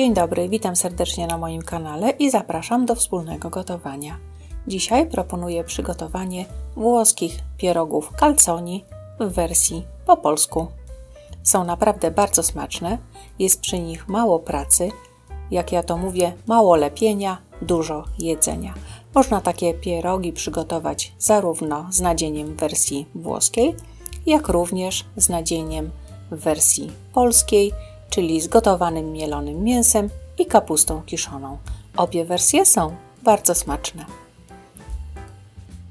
Dzień dobry, witam serdecznie na moim kanale i zapraszam do wspólnego gotowania. Dzisiaj proponuję przygotowanie włoskich pierogów calzoni w wersji po polsku. Są naprawdę bardzo smaczne, jest przy nich mało pracy, jak ja to mówię, mało lepienia, dużo jedzenia. Można takie pierogi przygotować zarówno z nadzieniem w wersji włoskiej, jak również z nadzieniem w wersji polskiej, czyli z gotowanym mielonym mięsem i kapustą kiszoną. Obie wersje są bardzo smaczne.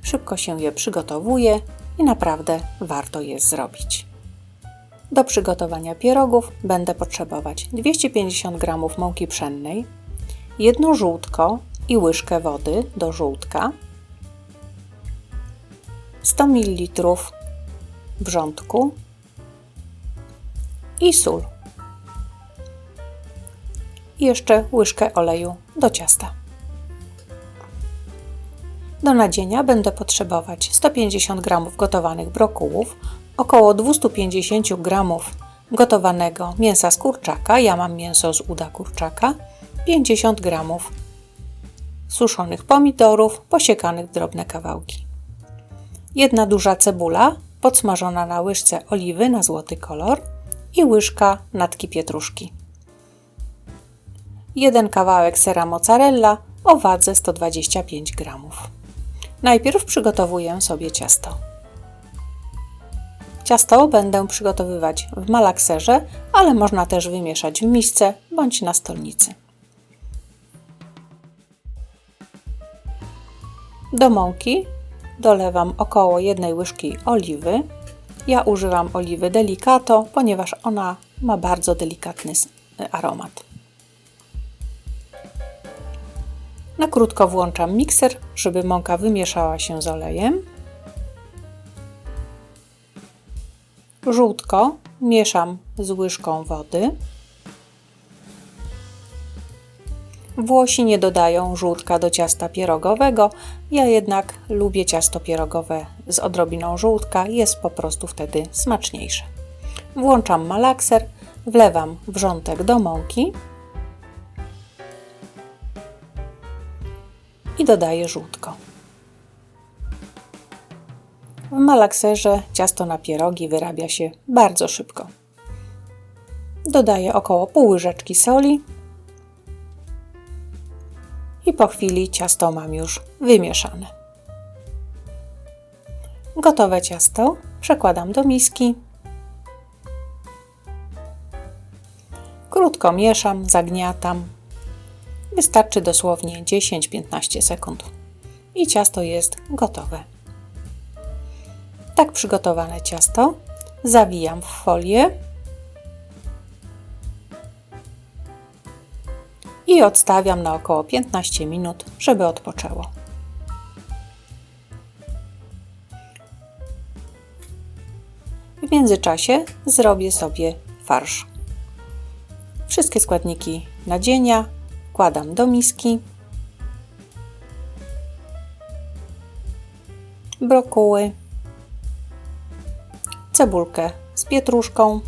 Szybko się je przygotowuje i naprawdę warto je zrobić. Do przygotowania pierogów będę potrzebować 250 g mąki pszennej, jedno żółtko i łyżkę wody do żółtka, 100 ml wrzątku i sól. I jeszcze łyżkę oleju do ciasta. Do nadzienia będę potrzebować 150 g gotowanych brokułów, około 250 g gotowanego mięsa z kurczaka, ja mam mięso z uda kurczaka, 50 g suszonych pomidorów posiekanych w drobne kawałki. Jedna duża cebula podsmażona na łyżce oliwy na złoty kolor i łyżka natki pietruszki. Jeden kawałek sera mozzarella o wadze 125 g. Najpierw przygotowuję sobie ciasto. Ciasto będę przygotowywać w malakserze, ale można też wymieszać w misce bądź na stolnicy. Do mąki dolewam około jednej łyżki oliwy. Ja używam oliwy Delicato, ponieważ ona ma bardzo delikatny aromat. Na krótko włączam mikser, żeby mąka wymieszała się z olejem. Żółtko mieszam z łyżką wody. Włosi nie dodają żółtka do ciasta pierogowego, ja jednak lubię ciasto pierogowe z odrobiną żółtka, jest po prostu wtedy smaczniejsze. Włączam malakser, wlewam wrzątek do mąki i dodaję żółtko. W malakserze ciasto na pierogi wyrabia się bardzo szybko. Dodaję około pół łyżeczki soli i po chwili ciasto mam już wymieszane. Gotowe ciasto przekładam do miski. Krótko mieszam, zagniatam. Wystarczy dosłownie 10-15 sekund i ciasto jest gotowe. Tak przygotowane ciasto zawijam w folię i odstawiam na około 15 minut, żeby odpoczęło. W międzyczasie zrobię sobie farsz. Wszystkie składniki nadzienia wkładam do miski. Brokuły, cebulkę z pietruszką,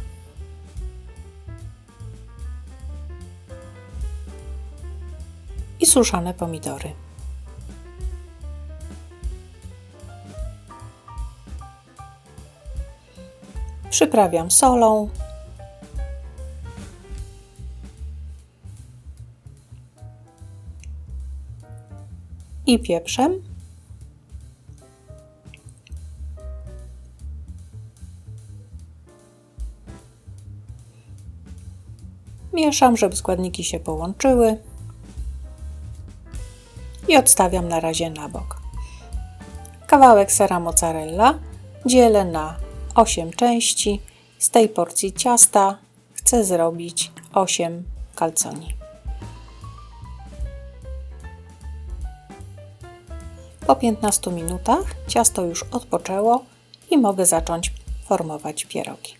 i suszone pomidory. Przyprawiam solą. I pieprzem. Mieszam, żeby składniki się połączyły i odstawiam na razie na bok. Kawałek sera mozzarella dzielę na 8 części. Z tej porcji ciasta chcę zrobić 8 calzoni. Po 15 minutach ciasto już odpoczęło i mogę zacząć formować pierogi.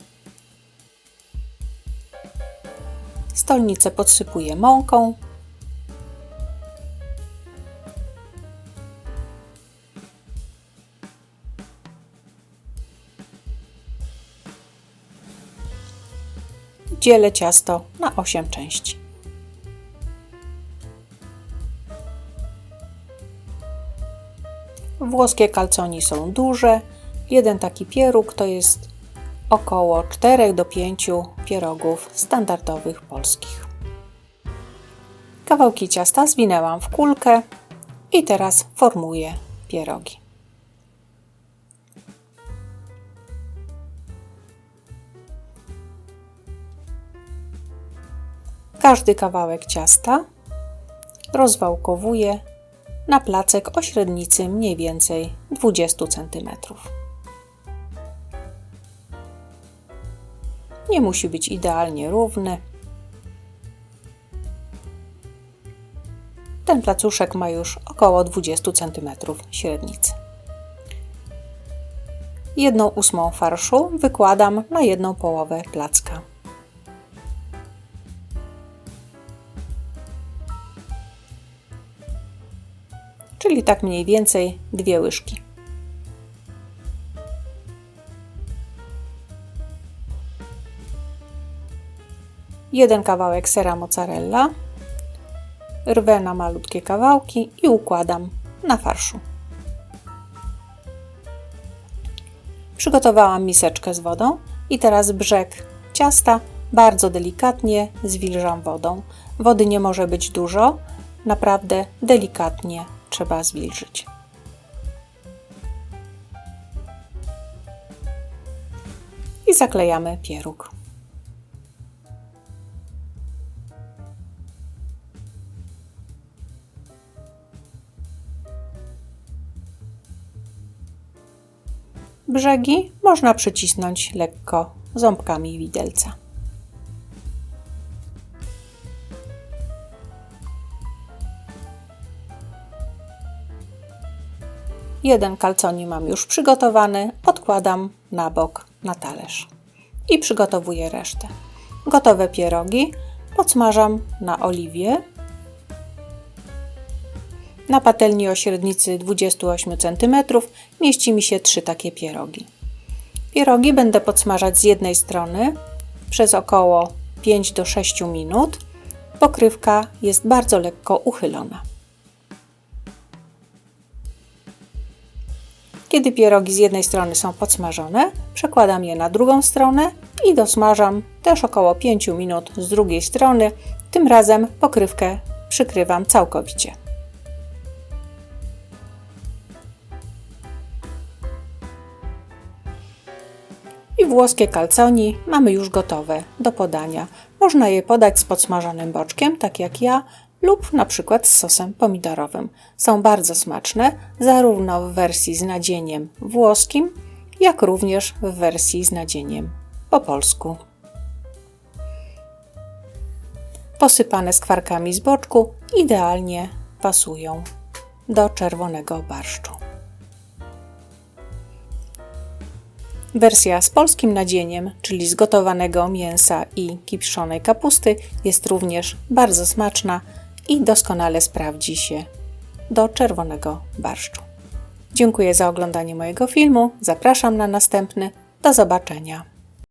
Stolnicę podsypuję mąką, dzielę ciasto na 8 części. Włoskie kalconi są duże. Jeden taki pieróg to jest około 4 do 5 pierogów standardowych polskich. Kawałki ciasta zwinęłam w kulkę i teraz formuję pierogi. Każdy kawałek ciasta rozwałkowuję na placek o średnicy mniej więcej 20 cm. Nie musi być idealnie równy. Ten placuszek ma już około 20 cm średnicy. Jedną ósmą farszu wykładam na jedną połowę placka. Czyli tak mniej więcej dwie łyżki. Jeden kawałek sera mozzarella, rwę na malutkie kawałki i układam na farszu. Przygotowałam miseczkę z wodą i teraz brzeg ciasta bardzo delikatnie zwilżam wodą. Wody nie może być dużo, naprawdę delikatnie trzeba zwilżyć. I zaklejamy pieróg. Brzegi można przycisnąć lekko ząbkami widelca. Jeden kalconi mam już przygotowany, odkładam na bok na talerz i przygotowuję resztę. Gotowe pierogi podsmażam na oliwie. Na patelni o średnicy 28 cm mieści mi się trzy takie pierogi. Pierogi będę podsmażać z jednej strony przez około 5 do 6 minut. Pokrywka jest bardzo lekko uchylona. Kiedy pierogi z jednej strony są podsmażone, przekładam je na drugą stronę i dosmażam też około 5 minut z drugiej strony. Tym razem pokrywkę przykrywam całkowicie. I włoskie calzoni mamy już gotowe do podania. Można je podać z podsmażonym boczkiem, tak jak ja, lub na przykład z sosem pomidorowym. Są bardzo smaczne, zarówno w wersji z nadzieniem włoskim, jak również w wersji z nadzieniem po polsku. Posypane skwarkami z boczku idealnie pasują do czerwonego barszczu. Wersja z polskim nadzieniem, czyli z gotowanego mięsa i kipiszonej kapusty, jest również bardzo smaczna i doskonale sprawdzi się do czerwonego barszczu. Dziękuję za oglądanie mojego filmu. Zapraszam na następny. Do zobaczenia.